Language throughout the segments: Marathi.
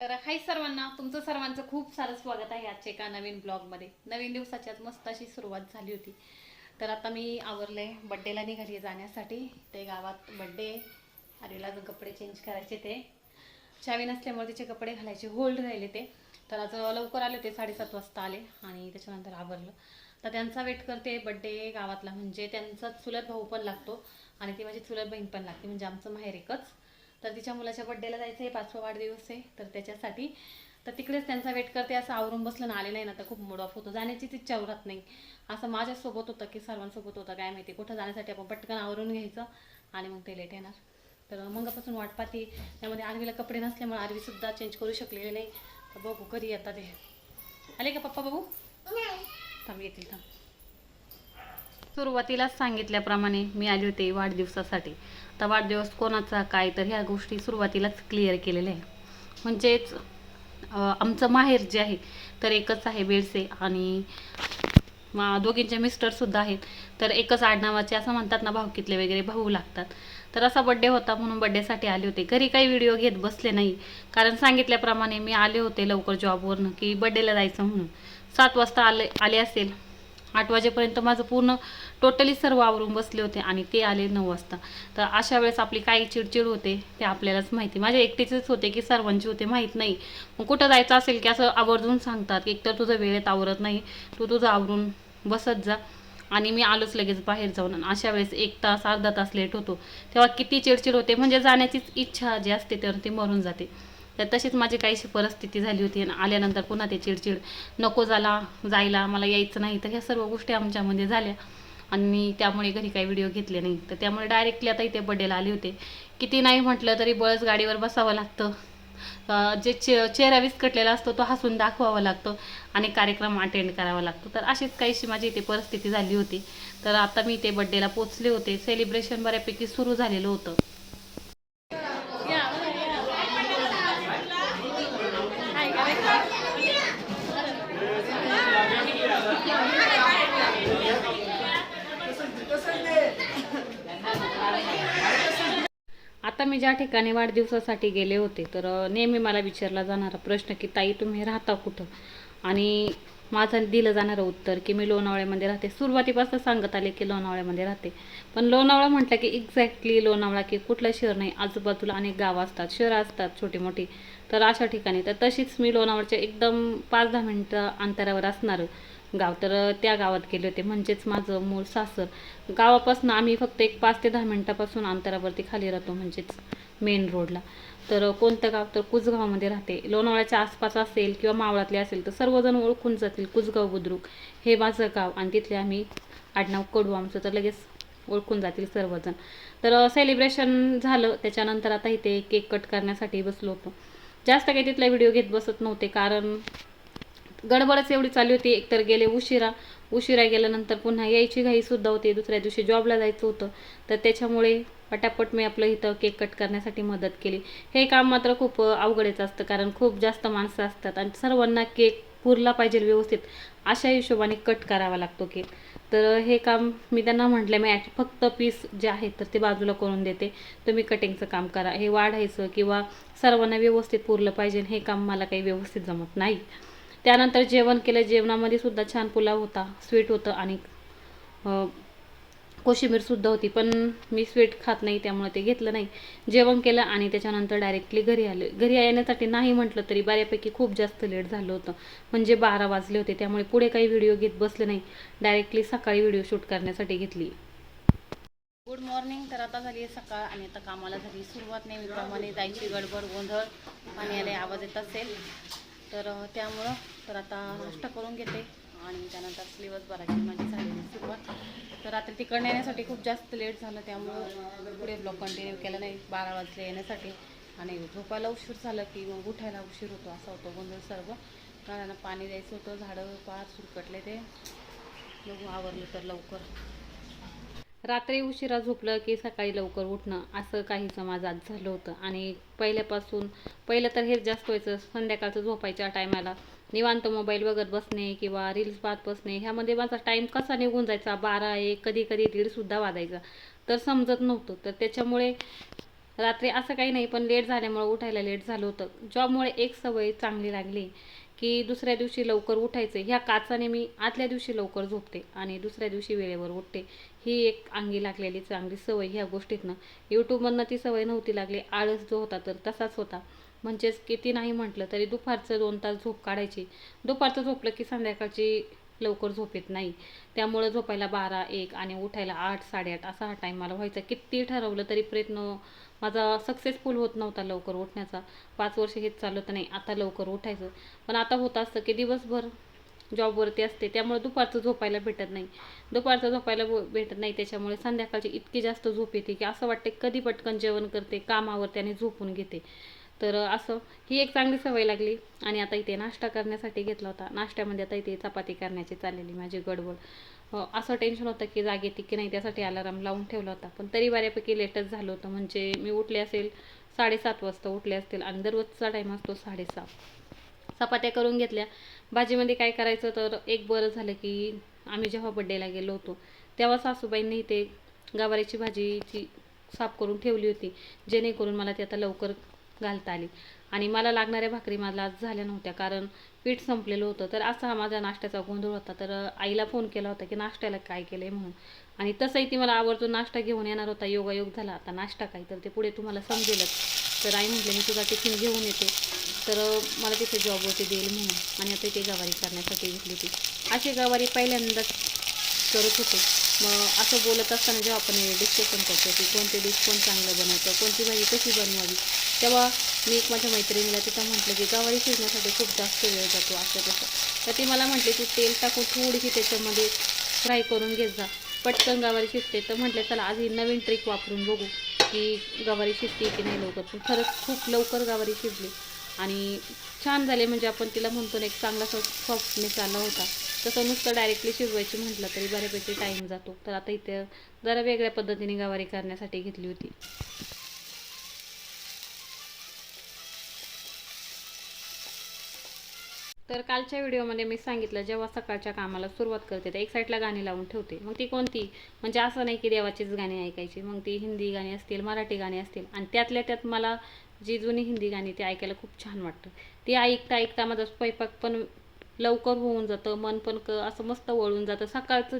तर हाय सर्वांना तुमचं सर्वांचं खूप सारं स्वागत आहे आजच्या एका नवीन ब्लॉगमध्ये. नवीन दिवसाची आज मस्त अशी सुरुवात झाली होती. तर आता मी आवरले बड्डेला निघाली जाण्यासाठी. ते गावात बड्डे आरीला अजून कपडे चेंज करायचे ते. चावी नसल्यामुळे तिचे कपडे घालायचे होल्ड राहिले ते. तर आज लवकर आले होते साडेसात वाजता आले आणि त्याच्यानंतर आवरलं. तर त्यांचा वेट करते बड्डे गावातला. म्हणजे त्यांचा चुलत भाऊ पण लागतो आणि ती माझी चुलत बहीण पण लागते. म्हणजे आमचं माहेर एकच. तर तिच्या मुलाच्या बड्डेला जायचं आहे पाचवा वाढदिवस आहे तर त्याच्यासाठी. तर तिकडेच त्यांचा वेट करते असं आवरून बसलं ना आले नाही ना तर खूप मूड ऑफ होतो. जाण्याचीच इच्छा उरत नाही. असं माझ्यासोबत होतं की सर्वांसोबत होतं काय माहिती कुठं जाण्यासाठी आपण पटकन आवरून घ्यायचं आणि मग ते लेट येणार. तर मगापासून वाट पाहते त्यामध्ये आरवीला कपडे नसल्यामुळे आरवीसुद्धा चेंज करू शकलेले नाही. तर बघू कधी येतात ते आले का पप्पा बघू? थांब येतील थांब. सुरुवातीलाच सांगितल्याप्रमाणे मी आली होते वाढदिवसासाठी. आता वाढदिवस कोणाचा काय तर ह्या गोष्टी सुरुवातीलाच क्लिअर केलेल्या आहे म्हणजेच आमचं माहेर जे आहे तर एकच आहे बेडसे आणि दोघींचे मिस्टरसुद्धा आहेत. तर एकच आडनावाचे असं म्हणतात ना भावकीतले वगैरे भाऊ लागतात. तर असा बड्डे होता म्हणून बड्डेसाठी आले होते. घरी काही व्हिडिओ घेत बसले नाही. कारण सांगितल्याप्रमाणे मी आले होते लवकर जॉबवरनं की बड्डेला जायचं म्हणून. सात वाजता आले आले असेल. आठ वाजेपर्यंत माझं पूर्ण टोटली सर्व आवरून बसले होते आणि ते आले नऊ वाजता. तर अशा वेळेस आपली काय चिडचिड होते ते आपल्यालाच माहिती. माझ्या एकटीचेच होते की सर्वांची होते माहीत नाही. मग कुठं जायचं असेल की असं आवर्जून सांगतात की एकतर तुझं वेळेत आवरत नाही तू तुझं आवरून बसत जा. आणि मी आलोच लगेच बाहेर जाऊन. आणि अशा वेळेस एक तास अर्धा तास लेट होतो. तेव्हा किती चिडचिड होते म्हणजे जाण्याचीच इच्छा जी असते तर ती मरून जाते. तर तशीच माझी काहीशी परिस्थिती झाली होती आणि आल्यानंतर पुन्हा ते चिडचिड नको झाला जायला मला यायचं नाही. तर ह्या सर्व गोष्टी आमच्यामध्ये झाल्या. आणि मी त्यामुळे घरी काही व्हिडिओ घेतले नाही. तर त्यामुळे डायरेक्टली आता इथे बड्डेला आले होते. किती नाही म्हटलं तरी बळच गाडीवर बसावं लागतं. जे चे चेहरा विस्कटलेला असतो तो हसून दाखवावा लागतो आणि कार्यक्रम अटेंड करावा लागतो. तर अशीच काहीशी माझी इथे परिस्थिती झाली होती. तर आता मी इथे बड्डेला पोचले होते. सेलिब्रेशन बऱ्यापैकी सुरू झालेलं होतं. आता मी ज्या ठिकाणी वाढदिवसासाठी गेले होते तर नेहमी मला विचारला जाणारा प्रश्न की ताई तुम्ही राहता कुठं? आणि माझं दिलं जाणारं उत्तर की मी लोणावळ्यामध्ये राहते. सुरुवातीपासून सांगत आले की लोणावळ्यामध्ये राहते. पण लोणावळा म्हटलं की एक्झॅक्टली लोणावळा की कुठलं शहर नाही आजूबाजूला अनेक गावं असतात शहरं असतात छोटी मोठी तर अशा ठिकाणी. तर तशीच मी लोणावळ्याच्या एकदम पाच दहा मिनटं अंतरावर असणारं. गाव तर त्या गावात गेले होते. म्हणजेच माझं मूळ सासर. गावापासून आम्ही फक्त एक पाच ते दहा मिनटापासून अंतरावरती खाली राहतो म्हणजेच मेन रोडला तर कोणतं गाव तर कुजगावमध्ये राहते. लोणावळ्याच्या आसपास असेल किंवा मावळातले असेल तर सर्वजण ओळखून जातील कुजगाव बुद्रुक. हे माझं गाव आणि तिथले आम्ही आडनाव कडू आमचं तर लगेच ओळखून जातील सर्वजण. तर सेलिब्रेशन झालं. त्याच्यानंतर आता इथे केक कट करण्यासाठी बसलो होतो. जास्त काही तिथला व्हिडिओ घेत बसत नव्हते कारण गडबडच एवढी चालली होती. एकतर गेले उशिरा. उशिरा गेल्यानंतर पुन्हा यायची घाईसुद्धा होती. दुसऱ्या दिवशी जॉबला जायचं होतं. तर त्याच्यामुळे पटापट मी आपलं इथं केक कट करण्यासाठी मदत केली. हे काम मात्र खूप अवघडच असतं. कारण खूप जास्त माणसं असतात आणि सर्वांना केक पुरला पाहिजे व्यवस्थित अशा हिशोबाने कट करावा लागतो केक तर हे काम मी त्यांना म्हटलं मी फक्त पीस जे आहेत तर ते बाजूला करून देते. तुम्ही कटिंगचं काम करा. हे वाढायचं किंवा सर्वांना व्यवस्थित पुरलं पाहिजे. हे काम मला काही व्यवस्थित जमत नाही. त्यानंतर जेवण केलं. जेवणामध्ये सुद्धा छान पुलाव होता. स्वीट होतं आणि कोशिंबीरसुद्धा होती. पण मी स्वीट खात नाही त्यामुळे ते घेतलं नाही. जेवण केलं आणि त्याच्यानंतर डायरेक्टली घरी आले. घरी येण्यासाठी नाही म्हटलं तरी बऱ्यापैकी खूप जास्त लेट झालं होतं. म्हणजे बारा वाजले होते. त्यामुळे पुढे काही व्हिडिओ घेत बसले नाही. डायरेक्टली सकाळी व्हिडिओ शूट करण्यासाठी घेतली. गुड मॉर्निंग तर आता झाली आहे सकाळ आणि आता कामाला झाली सुरुवात. नेहमीप्रमाणे जायची गडबड गोंधळ पाणी आले आवाज येत असेल. तर त्यामुळं तर आता नाश्ता करून घेते आणि त्यानंतर दिवसभराची माझी झालेली सुरुवात. तर आता तिकडनं येण्यासाठी खूप जास्त लेट झालं त्यामुळं पुढे ब्लॉक कंटिन्यू केला नाही. बारा वाजले येण्यासाठी आणि झोपायला उशीर झालं की मग उठायला उशीर होतो असा होतो गोंधळ सर्व. कारण पाणी द्यायचं होतं झाडं पार सुरकटले ते. बघू आवरलं तर लवकर. रात्री उशिरा झोपलं की सकाळी लवकर उठणं असं काहीचं माझं आज झालं होतं. आणि पहिल्यापासून पहिलं तर हेच जास्त व्हायचं संध्याकाळचं झोपायच्या टायमाला निवांत मोबाईल बघत बसणे किंवा रील्स पाहत बसणे ह्यामध्ये माझा टाईम कसा निघून जायचा? बारा एक कधी कधी दीडसुद्धा वाजायचा. तर समजत नव्हतं. तर त्याच्यामुळे रात्री असं काही नाही पण लेट झाल्यामुळे उठायला लेट झालं होतं. जॉबमुळे एक सवय चांगली लागली. की दुसऱ्या दिवशी लवकर उठायचं ह्या काचाने मी आदल्या दिवशी लवकर झोपते आणि दुसऱ्या दिवशी वेळेवर उठते. ही एक अंगी लागलेली चांगली सवय ह्या गोष्टीतनं. यूट्यूबमधनं ती सवय नव्हती लागली. आळस जो होता तर तसाच होता. म्हणजेच किती नाही म्हटलं तरी दुपारचं दोन तास झोप काढायची. दुपारचं झोपलं की संध्याकाळची लवकर झोप येत नाही. त्यामुळं झोपायला बारा एक आणि उठायला आठ साडेआठ असा हा टाईम मला व्हायचा. किती ठरवलं तरी प्रयत्न माझा सक्सेसफुल होत नव्हता लवकर उठण्याचा. पाच वर्ष हेच चालत नाही आता लवकर उठायचं. पण आता होत असतं की दिवसभर जॉबवरती असते त्यामुळे दुपारचं झोपायला भेटत नाही. दुपारचं झोपायला भेटत नाही त्याच्यामुळे संध्याकाळची इतकी जास्त झोप येते की असं वाटते कधी पटकन जेवण करते कामावर त्याने झोपून घेते. तर असं ही एक चांगली सवय लागली. आणि आता इथे नाश्ता करण्यासाठी घेतला होता. नाश्त्यामध्ये आता इथे चपाती करण्याची चाललेली माझी गडबड. हो, असं टेन्शन होतं की जाग येते की नाही त्यासाठी अलाराम लावून ठेवला होता. पण तरी बऱ्यापैकी लेटच झालं होतं. म्हणजे मी उठले असेल साडेसात वाजता उठले असतील आणि दररोजचा टाईम असतो साडेसात. चपात्या करून घेतल्या. भाजीमध्ये काय करायचं तर एक बरं झालं की आम्ही जेव्हा बड्डेला गेलो होतो तेव्हा सासूबाईंनी ते गवारीची भाजीची साफ करून ठेवली होती. जेणेकरून मला ती आता लवकर घालता आली. आणि मला लागणाऱ्या भाकरी मला आज झाल्या नव्हत्या कारण पीठ संपलेलं होतं. तर असा हा माझा नाश्त्याचा गोंधळ होता. तर आईला फोन केला होता की नाश्त्याला काय केलं आहे म्हणून. आणि तसंही ती मला आवर्जून नाश्ता घेऊन येणार होता. योगायोग झाला आता नाश्ता काय तर. ते पुढे तुम्हाला समजेलच. तर आई म्हटलं मी तुझा टिफिन घेऊन येते. तर मला तिथे जॉबवरती देईल म्हणून. आणि आता ते गवारी करण्यासाठी घेतली ती. अशी गवारी पहिल्यांदाच करत होते. मग असं बोलत असताना जेव्हा आपण डिस्कशन करतो की कोणते डिश कोण चांगलं बनवतं कोणती भाजी कशी बनवावी तेव्हा मी एक माझ्या मैत्रिणीला तिथं म्हटलं की गवारी शिजण्यासाठी खूप जास्त वेळ जातो असं तसं. तर ती मला म्हटली तू तेल टाकून थोडीशी त्याच्यामध्ये फ्राय करून घेत जा. पटकन गवारी शिजते. तर म्हटलं चला आज ही नवीन ट्रिक वापरून बघू की गवारी शिजते की नाही लवकर. पण खरंच खूप लवकर गवारी शिजली. आणि छान झाले म्हणजे आपण तिला म्हणतो ना एक चांगला सॉफ्टनेस आला होता. तसं नुसतं डायरेक्टली शिजवायची म्हटलं तरी बऱ्यापैकी टाईम जातो. तर आता इथे जरा वेगळ्या पद्धतीने गवारी करण्यासाठी घेतली होती. तर कालच्या व्हिडिओमध्ये मी सांगितलं जेव्हा सकाळच्या कामाला सुरुवात करते तर एक साईडला गाणी लावून ठेवते. मग ती कोणती? म्हणजे असं नाही की देवाचीच गाणी ऐकायची. मग ती हिंदी गाणी असतील मराठी गाणी असतील. आणि त्यातल्या त्यात मला जी जुनी हिंदी गाणी ती ऐकायला खूप छान वाटतं. ती ऐकता ऐकता माझा स्वयंपाक पण लवकर होऊन जातं मन पण क असं मस्त वळून जातं. सकाळचं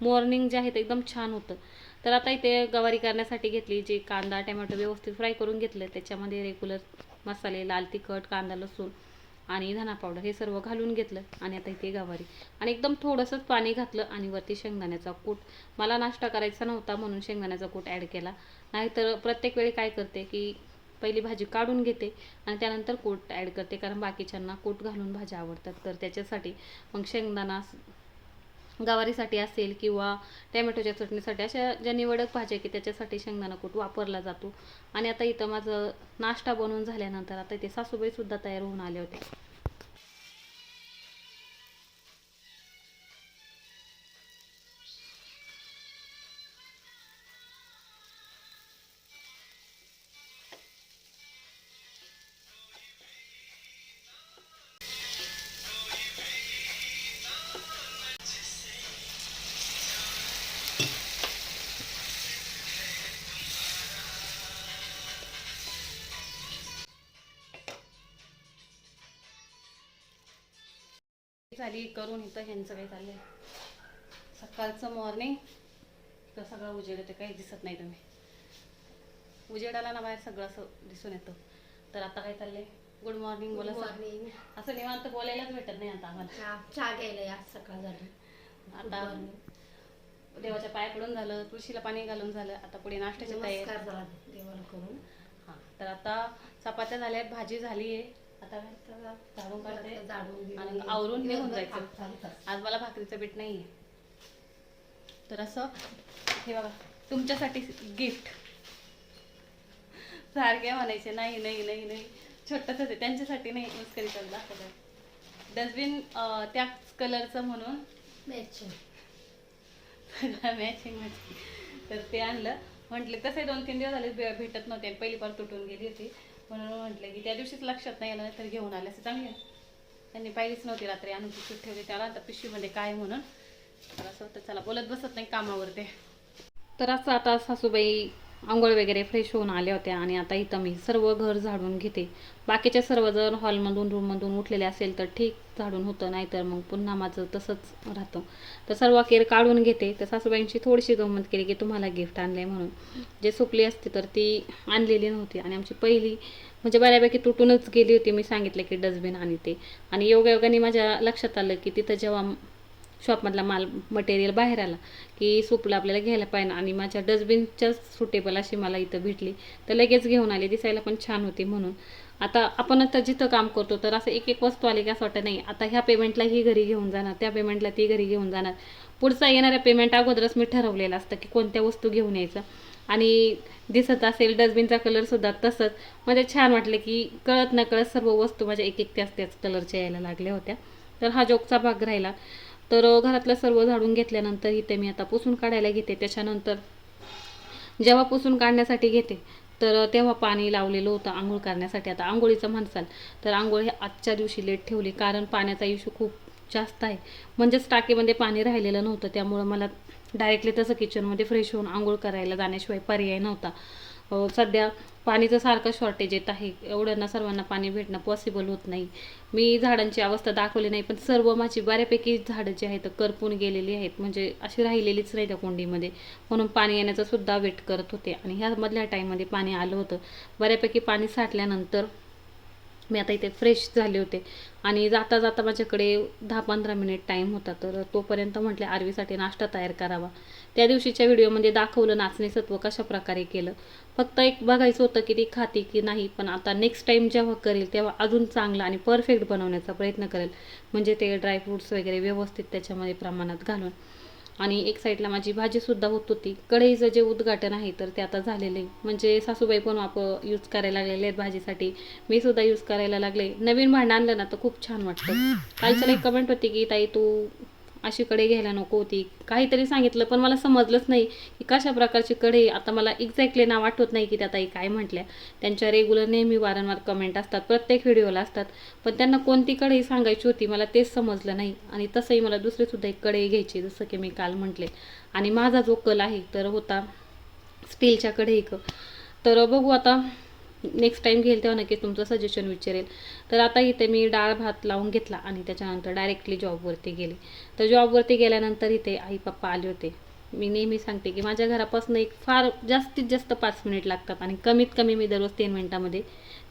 मॉर्निंग जे आहे ते एकदम छान होतं. तर आता इथे गवारी करण्यासाठी घेतली जी कांदा टमॅटो व्यवस्थित फ्राय करून घेतलं. त्याच्यामध्ये रेग्युलर मसाले लाल तिखट कांदा लसूण आणि धना पावडर हे सर्व घालून घेतलं आणि आता इथे गवारी. आणि एकदम थोडंसंच पाणी घातलं आणि वरती शेंगदाण्याचा कूट. मला नाश्ता करायचा नव्हता म्हणून शेंगदाण्याचा कूट ॲड केला. नाहीतर प्रत्येक वेळी काय करते की पहिली भाजी काढून घेते आणि त्यानंतर कोट ॲड करते. कारण बाकीच्यांना कोट घालून भाज्या आवडतात. तर त्याच्यासाठी मग शेंगदाणा गवारीसाठी असेल किंवा टॅमॅटोच्या चटणीसाठी अशा ज्या निवडक भाज्या की त्याच्यासाठी शेंगदाणा कूट वापरला जातो. आणि आता इथं माझं नाश्ता बनवून झाल्यानंतर आता इथे सासूबाईसुद्धा तयार होऊन आले होते झाली करून इथं ह्यांचं काही चाललंय. सकाळचं मॉर्निंग इथं सगळं उजेड येते काही दिसत नाही तुम्ही. उजेडाला ना बाहेर सगळं असं दिसून येतं. तर आता काय चाललंय? गुड मॉर्निंग बोला मॉर्निंग असं निवांत बोलायलाच भेटत नाही आता आम्हाला. चहा घ्यायला या सकाळ झाली. आता देवाच्या पायाकडून झालं तुळशीला पाणी घालून झालं आता पुढे नाश्त्याची तयारी. देवाला करून. हा तर आता चपात्या झाल्या भाजी झाली आहे आता काय तर झाडून काढते झाडून बिडून आणि आवरून निघून जायचं. आज मला भाकरीचं पीठ नाही आहे तर असं हे बघा तुमच्यासाठी गिफ्ट सारखे म्हणायचे नाही नाही नाही नाही. छोटंच आहे. त्यांच्यासाठी नाही चालू दाखवतात डस्टबिन त्याच कलरचं म्हणून मॅचिंग मॅचिंग मॅचिंग तर ते आणलं. म्हटले तसे दोन तीन दिवस झाले भेटत नव्हते. आणि पहिली पार तुटून गेली होती. म्हणून म्हटलं की त्या दिवशीच लक्षात नाही आलं तर घेऊन आले असं चांगलं. आहे. त्यांनी पाहिलीच नव्हती रात्री आणून पिशवीत ठेवली. त्याला आता पिशवीमध्ये म्हणजे काय म्हणून? मला असं होतं चला बोलत बसत नाही कामावर ते. तर असं आता सासूबाई आंघोळ वगैरे फ्रेश होऊन आल्या होत्या आणि आता इथं मी सर्व घर झाडून घेते. बाकीचे सर्वजण हॉलमधून रूममधून उठलेले असेल तर ठीक झाडून होतं नाहीतर मग पुन्हा माझं तसंच राहतं. तर सर्व केर काढून घेते. तर सासूबाईंची थोडीशी गंमत केली की तुम्हाला गिफ्ट आणले म्हणून. जे सुकली असते तर ती आणलेली नव्हती आणि आमची पहिली म्हणजे बऱ्यापैकी तुटूनच गेली होती. मी सांगितलं की डस्टबिन आणि ते आणि योगायोगाने माझ्या लक्षात आलं की तिथं जेव्हा शॉपमधला माल मटेरियल बाहेर आला की सुपला आपल्याला घ्यायला पाहिजे आणि माझ्या डस्टबिनच्याच सुटेबल अशी मला इथं भेटली. तर लगेच घेऊन आली दिसायला पण छान होती म्हणून. आता आपण आता जिथं काम करतो तर असं एक एक वस्तू आली की असं वाटतं नाही आता ह्या पेमेंटला ही घरी घेऊन जाणार त्या पेमेंटला ती घरी घेऊन जाणार. पुढचा येणाऱ्या पेमेंट अगोदरच मी ठरवलेलं असतं की कोणत्या वस्तू घेऊन यायचं. आणि दिसत असेल डस्टबिनचा कलरसुद्धा तसंच. म्हणजे छान वाटलं की कळत न कळत सर्व वस्तू माझ्या एक एक त्याच त्याच कलरच्या यायला लागल्या होत्या. तर हा जोकचा भाग राहिला. तर घरातलं सर्व झाडून घेतल्यानंतर इथे मी आता पुसून काढायला घेते. त्याच्यानंतर जेव्हा पुसून काढण्यासाठी घेते तर तेव्हा पाणी लावलेलं होतं आंघोळ करण्यासाठी. आता आंघोळीचं म्हणसाल तर आंघोळ हे आजच्या दिवशी लेट ठेवली कारण पाण्याचा इश्यू खूप जास्त आहे. म्हणजेच टाकीमध्ये पाणी राहिलेलं नव्हतं त्यामुळं मला डायरेक्टली तसं किचनमध्ये फ्रेश होऊन आंघोळ करायला जाण्याशिवाय पर्याय नव्हता. सध्या पाणीचं सारखं शॉर्टेज येत आहे. एवढ्यांना सर्वांना पाणी भेटणं पॉसिबल होत नाही. मी झाडांची अवस्था दाखवली नाही पण सर्व माझी बऱ्यापैकी झाडं जी आहेत करपून गेलेली आहेत. म्हणजे अशी राहिलेलीच नाही त्या कुंडीमध्ये. म्हणून पाणी येण्याचा सुद्धा वेट करत होते. आणि ह्या मधल्या टाईममध्ये पाणी आलं होतं. बऱ्यापैकी पाणी साठल्यानंतर मी आता इथे फ्रेश झाले होते. आणि जाता जाता माझ्याकडे दहा पंधरा मिनिट टाईम होता. तर तोपर्यंत म्हटले आरवीसाठी नाश्ता तयार करावा. त्या दिवशीच्या व्हिडिओमध्ये दाखवलं नाचणे सत्व कशा प्रकारे केलं. फक्त एक बघायचं होतं की ती खाती की नाही पण आता नेक्स्ट टाईम जेव्हा करेल तेव्हा अजून चांगलं आणि परफेक्ट बनवण्याचा प्रयत्न करेल. म्हणजे ते ड्रायफ्रूट्स वगैरे व्यवस्थित त्याच्यामध्ये प्रमाणात घालून. आणि एक साईडला माझी भाजीसुद्धा होत होती. कढईचं जे उद्घाटन आहे तर ते आता झालेलं आहे. म्हणजे सासूबाई पण वाप यूज करायला लागलेले आहेत भाजीसाठी. मी सुद्धा यूज करायला लागले. नवीन भांडं आणलं ना तर खूप छान वाटतं. कालच्याला एक कमेंट होती की ताई तू अशी कढई घ्यायला नको होती. काहीतरी सांगितलं पण मला समजलंच नाही की कशा प्रकारची कढई. आता मला एक्झॅक्टली नाव आठवत नाही की त्या ताई काय म्हटल्या. त्यांच्या रेग्युलर नेहमी वारंवार कमेंट असतात प्रत्येक व्हिडिओला असतात. पण त्यांना कोणती कढई सांगायची होती मला तेच समजलं नाही. आणि तसंही मला दुसरीसुद्धा एक कढई घ्यायची जसं की मी काल म्हटले. आणि माझा जो कल आहे तर होता स्टीलच्या कढईक. तर बघू आता नेक्स्ट टाईम घेईल तेव्हा नक्कीच तुमचं सजेशन विचारेल. तर आता इथे मी डाळ भात लावून घेतला आणि त्याच्यानंतर डायरेक्टली जॉबवरती गेले. तर जॉबवरती गेल्यानंतर इथे आई पप्पा आले होते. मी नेहमी सांगते की माझ्या घरापासून एक फार जास्तीत जास्त पाच मिनिट लागतात आणि कमीत कमी मी दररोज तीन मिनिटामध्ये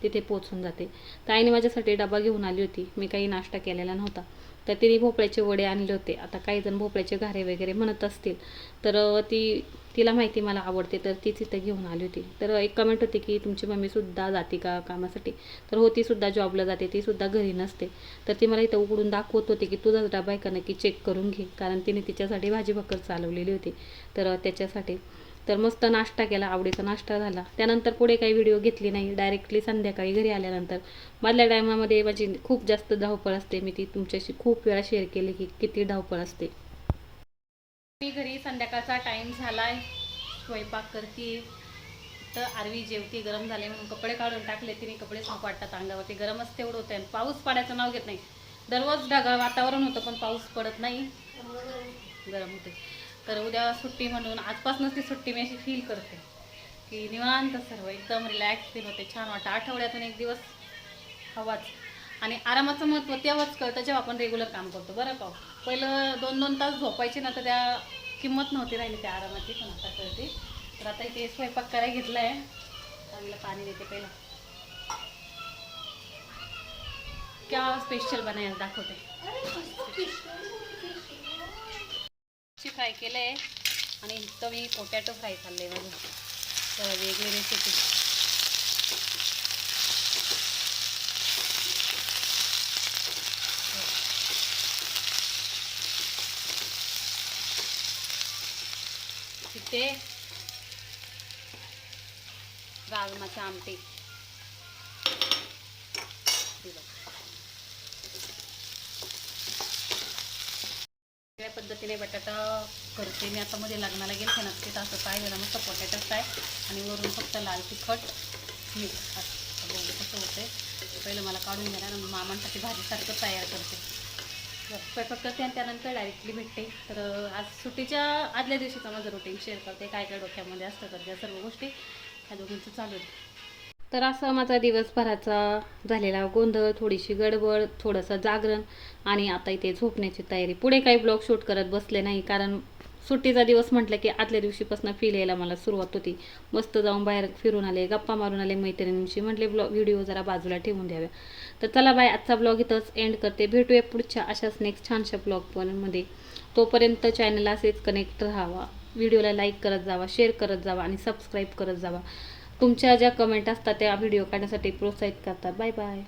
तिथे पोचून जाते. तर आईने माझ्यासाठी डबा घेऊन आली होती. मी काही नाश्ता केलेला नव्हता. तर तिने भोपळ्याचे वडे आणले होते. आता काही जण भोपळ्याचे घारे वगैरे म्हणत असतील. तर ती तिला माहिती मला आवडते तर तीच इथं घेऊन आली होती. तर एक कमेंट होती की तुमची मम्मीसुद्धा जाते का कामासाठी? तर हो तीसुद्धा जॉबला जाते तीसुद्धा घरी नसते. तर ती मला इथं उघडून दाखवत होती की तुझाच डबा आहे का नक्की चेक करून घे. कारण तिने तिच्यासाठी भाजी भाकर चालवलेली होती. तर त्याच्यासाठी. तर मस्त नाश्ता केला आवडीचा नाश्ता झाला. त्यानंतर पुढे काही व्हिडिओ घेतली नाही. डायरेक्टली संध्याकाळी घरी आल्यानंतर. मधल्या टायमामध्ये माझी खूप जास्त धावपळ असते. मी ती तुमच्याशी खूप वेळा शेअर केली की किती धावपळ असते. मी घरी संध्याकाळचा टाईम झालाय. स्वयंपाक करते. तर आरवी जेवती गरम झाले म्हणून कपडे काढून टाकले. तिने कपडे खूप वाटतात अंगावरती. गरमच तेवढं होतं आणि पाऊस पडायचं नाव घेत नाही. दररोज ढगाळ वातावरण होतं पण पाऊस पडत नाही. गरम होते. तर उद्या सुट्टी म्हणून आजपासूनच ती सुट्टी मी अशी फील करते. की निवांत सर्व एकदम रिलॅक्स फील होते छान वाटतं. आठवड्यातून एक दिवस हवाच. आणि आरामाचं महत्त्व तेव्हाच कळतं जेव्हा आपण रेग्युलर काम करतो. बरं का हो? पहिलं दोन दोन तास झोपायचे ना तर त्या किंमत नव्हती राहिली त्या आरामाची पण आता कळते. तर आता इथे स्वयंपाक करायला घेतला आहे चांगलं पाणी देते पहिलं. क्या स्पेशल बनायला दाखवते. फ्राय केलं आहे आणि इथं मी पोटॅटो फ्राय खाल्ले माझं. तर वेगळी रेसिपी ते राजमाचे आमटी. वेगळ्या पद्धतीने बटाटा करते. मी आता मध्ये लग्नाला गेल ना तिथं असं काय वेळा मस्त पोटॅटो फ्राय आणि वरून फक्त लाल तिखट मीठ असं. कसं होतंय. पहिलं मला काढून घ्या ना मामांसाठी भाजीसारखं तयार करते. स्वयंपाक करते आणि त्यानंतर डायरेक्टली भेटते. तर आज सुट्टीच्या आदल्या दिवशीचं माझं रुटीन शेअर करते. काय काय डोक्यामध्ये असतं तर त्या सर्व गोष्टी ह्या दोघींचं चालू आहे. तर असं माझा दिवसभराचा झालेला गोंधळ थोडीशी गडबड थोडंसं जागरण आणि आता इथे झोपण्याची तयारी. पुढे काही ब्लॉग शूट करत बसले नाही कारण सुट्टीचा दिवस म्हटलं की आदल्या दिवशीपासून फील यायला मला सुरुवात होती. मस्त जाऊन बाहेर फिरून आले गप्पा मारून आले मैत्रिणींशी. म्हटले ब्लॉग व्हिडिओ जरा बाजूला ठेवून द्याव्या. तर चला बाय आजचा ब्लॉग इथंच एंड करते. भेटूया पुढच्या अशाच नेक्स्ट छानशा ब्लॉग पणमध्ये तोपर्यंत चॅनलला असेच कनेक्ट राहावा. व्हिडिओला लाईक करत जावा शेअर करत जावा आणि सबस्क्राईब करत जावा. तुमच्या ज्या कमेंट असतात त्या व्हिडिओ काढण्यासाठी प्रोत्साहित करतात. Bye bye